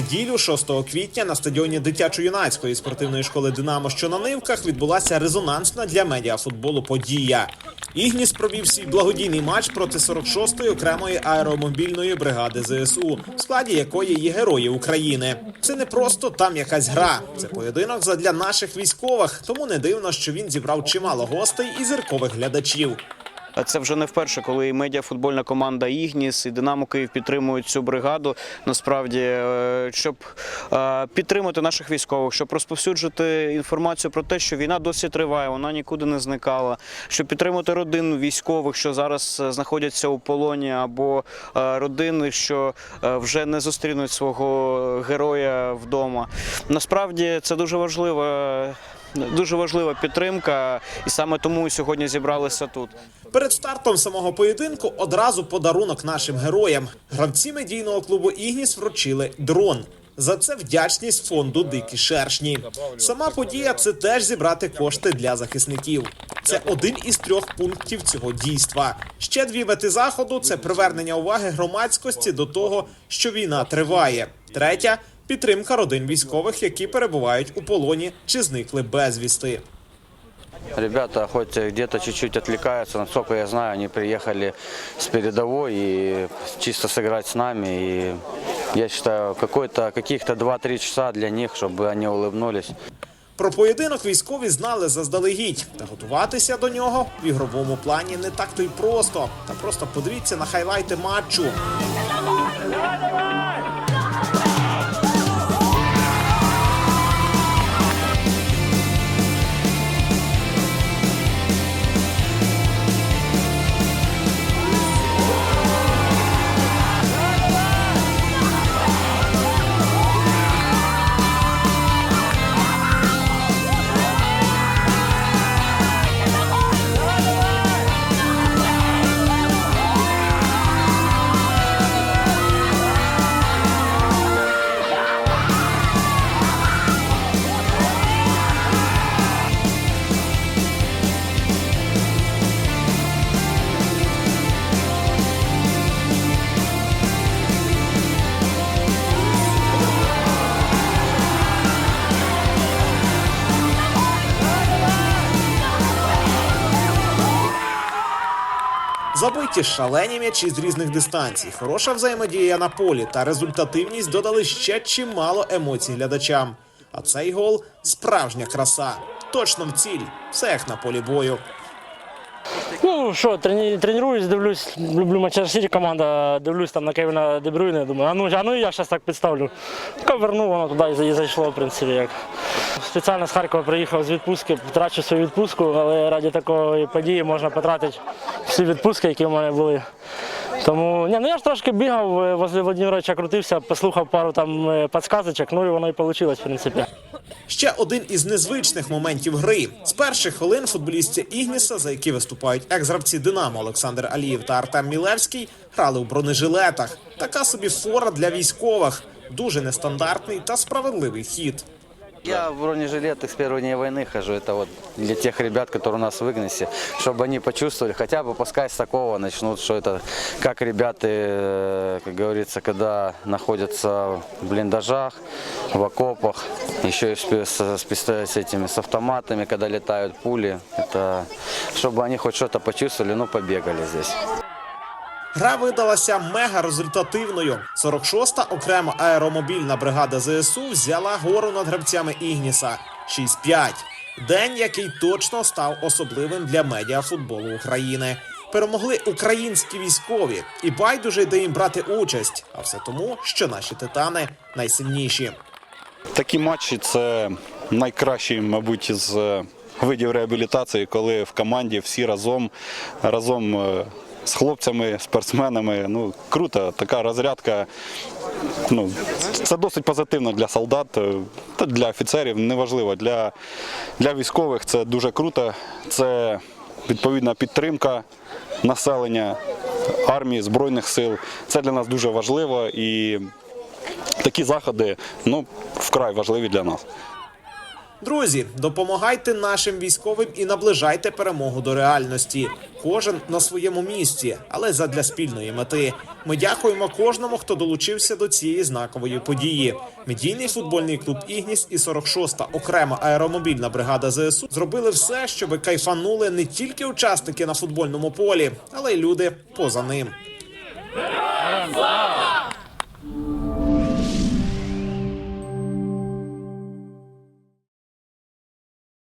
неділю, 6 квітня, на стадіоні дитячо-юнацької спортивної школи Динамо, що на нивках, відбулася резонансна для медіафутболу подія. Ігніс провів свій благодійний матч проти 46-ї окремої аеромобільної бригади ЗСУ, в складі якої є герої України. Це не просто там якась гра, це поєдинок задля наших військових. Тому не дивно, що він зібрав чимало гостей і зіркових глядачів. Це вже не вперше, коли і медіафутбольна команда Ігніс і Динамо Київ підтримують цю бригаду. Насправді, е, щоб е, підтримати наших військових, щоб розповсюджувати інформацію про те, що війна досі триває, вона нікуди не зникала. Щоб підтримати родин військових, що зараз е, знаходяться у полоні, або родини, що вже не зустрінуть свого героя вдома. Насправді це дуже важливо. Дуже важлива підтримка, і саме тому сьогодні зібралися тут. Перед стартом самого поєдинку одразу подарунок нашим героям. Гравці медійного клубу Ігніс вручили дрон. За це вдячність фонду Дикі шершні. Сама подія це теж зібрати кошти для захисників. Це один із трьох пунктів цього дійства. Ще дві мети заходу це привернення уваги громадськості до того, що війна триває. Третя підтримка родин військових, які перебувають у полоні чи зникли безвісти. Ребята хоть где-то чуть-чуть отвлекаются, насколько я знаю, они приехали с передовой и чисто сыграть с нами. И я считаю, какой-то, каких-то 2-3 часа для них, чтобы они улыбнулись. Про поєдинок військові знали заздалегідь, та готуватися до нього в ігровому плані не так то й просто. Та просто подивіться на хайлайти матчу. Забиті шалені м'ячі з різних дистанцій, хороша взаємодія на полі та результативність додали ще чимало емоцій глядачам. А цей гол справжня краса. Точно в ціль, все як на полі бою. Ну що, тренуюсь, дивлюсь, люблю Манчестер Сіті команда, дивлюсь там на Кевіна Дебрюйна, думаю, а ну, а ну я зараз так підставлю. Ковернув, воно туди і зайшло, в принципі. як. Спеціально з Харкова приїхав з відпустки, втрачу свою відпустку, але раді такої події можна потратити всі відпустки, які в мене були. Тому ні, ну я ж трошки бігав, е, возле Владимировича крутився, послухав пару там е, підсказочок, ну і воно і вийшло, в принципі. Ще один із незвичних моментів гри. З перших хвилин футболістці Ігніса, за які виступають екс-гравці Динамо Олександр Алієв та Артем Мілевський, грали у бронежилетах. Така собі фора для військових. Дуже нестандартний та справедливий хід. Я в бронежилетах с первого дня войны хожу. Это вот для тех ребят, которые у нас в Игнасе, чтобы они почувствовали, хотя бы пускай с такого начнут, что это как ребята, э, как говорится, когда находятся в блиндажах, в окопах, еще и с, пи- с, с писто- с этими, с автоматами, когда летают пули, это чтобы они хоть что-то почувствовали, ну побегали здесь. Гра видалася мега результативною. 46-та окрема аеромобільна бригада ЗСУ взяла гору над гравцями Ігніса 6-5. День, який точно став особливим для медіафутболу України. Перемогли українські військові, і байдуже йде їм брати участь. А все тому, що наші титани найсильніші. Такі матчі це найкращий, мабуть, з е, видів реабілітації, коли в команді всі разом, разом е, з хлопцями, спортсменами. Ну, круто, така розрядка. Ну, це досить позитивно для солдат, е, для офіцерів, неважливо. Для, для військових це дуже круто. Це відповідна підтримка населення, армії, Збройних сил. Це для нас дуже важливо і такі заходи ну, вкрай важливі для нас. Друзі, допомагайте нашим військовим і наближайте перемогу до реальності. Кожен на своєму місці, але задля спільної мети. Ми дякуємо кожному, хто долучився до цієї знакової події. Медійний футбольний клуб Ігніс і 46-та окрема аеромобільна бригада ЗСУ зробили все, щоб кайфанули не тільки учасники на футбольному полі, але й люди поза ним. Слава!